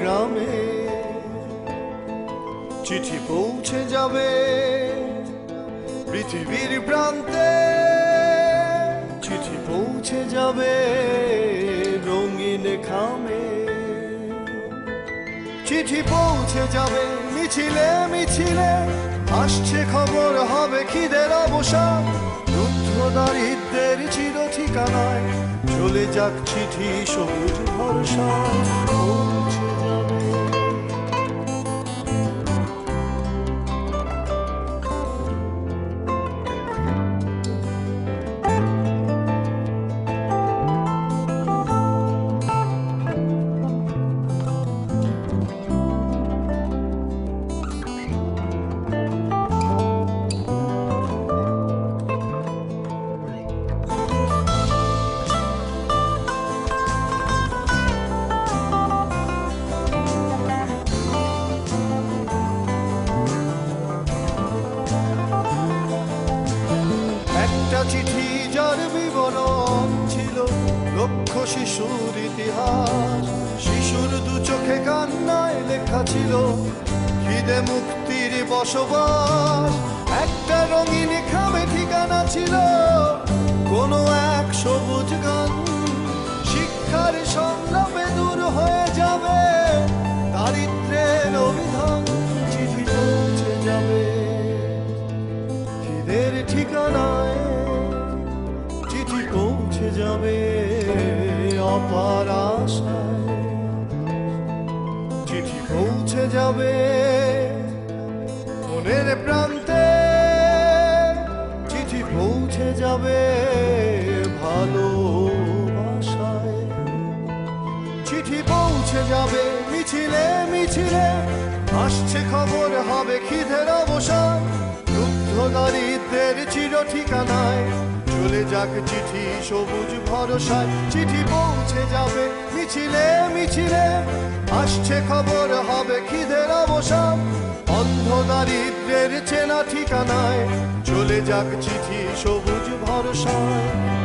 গ্রামে। চিঠি পৌঁছে যাবে পৃথিবীর প্রান্তে। চিঠি পৌঁছে যাবে রঙিন খামে। চিঠি পৌঁছে যাবে মিছিলে মিছিলে। আসছে খবর, হবে খিদের অবসান। দারিদ্রের চির ঠিকানায় চলে যাক চিঠি সবুজ ভরসা শিশুর ইতিহাস। শিশুর দু চোখে কান্নায় লেখা ছিল, খিদে মুক্তির বসবাস। একটা রঙিন খামে ঠিকানা ছিল, কোনো এক সবুজ গান। শিক্ষার সংগ্রামে দূর হয়ে যাবে, দারিদ্রের অভিধান চিঠি পৌঁছে যাবে। খিদের ঠিকানায় চিঠি পৌঁছে যাবে। অপার আশায় চিঠি পৌঁছে যাবে মনের প্রান্তে। চিঠি পৌঁছে যাবে ভালো চিঠি পৌঁছে যাবে মিছিলে মিছিলে। আসছে খবর, হবে খিদের অবসান। রুদ্ধ দারিদ্রের চির ঠিকানায় চলে যাক চিঠি, সবুজ ভরসায়। চিঠি পৌঁছে যাবে, মিছিলে মিছিলে। আসছে খবর, হবে খিদের অবসান। অন্ধ দারিদ্রের চেনা ঠিকানায় চলে যাক চিঠি, সবুজ ভরসায়।